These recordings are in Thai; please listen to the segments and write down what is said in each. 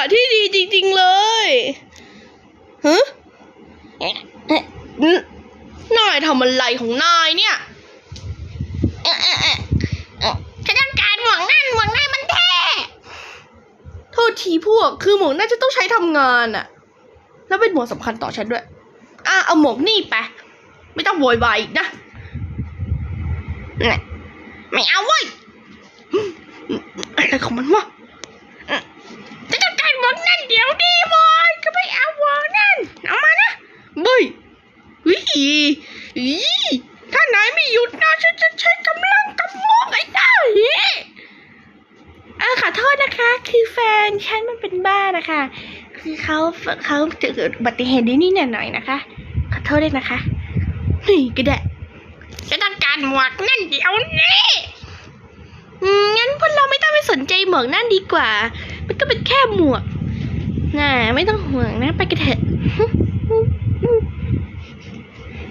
ะที่ดีจริง ๆ เลยฮะเอ๊ะเอ๊ะนายทำอะไรของนายเนี่ยเออเออเออเออฉันต้องการหมวกนั่นหมวกนั่นมันเท่โทษทีพวก คือหมวกน่าจะต้องใช้ทำงานอะแล้วเป็นหมวกสำคัญต่อฉันด้วย อะ เอาหมวกนี่ไป ไม่ต้องโวยวายอีกนะน่ะไม่เอาเว้ยอะไรของมันวะ ฉันต้องการหมวกนั่นเดี๋ยวนี้บอยก็ไม่เอาหมวกนั่นเอามานะ เบ้ยวิ อีถ้านายไม่หยุดนะฉันจะใช้กำลังกำมองไอ้ได้อะขอโทษนะคะ คือแฟนฉันมันเป็นบ้านะคะ คือเขาเขาเกิดอุบัติเหตุนิดหน่อยนะคะ ขอโทษด้วยนะคะนี่ก็ได้ฉันต้องการหมวกนั่นเดี๋ยวนี้งั้นพวกเราไม่ต้องไปสนใจหมวกนั่นดีกว่า มันก็เป็นแค่หมวก น่ะไม่ต้องห่วงนะ ไปกันเถอะ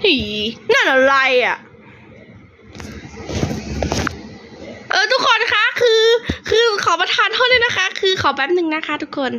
หีนั่นอะไรอะ เออทุกคนคะ คือ คือขอประทานโทษด้วยนะคะ คือขอแป๊บหนึ่งนะคะ ทุกคน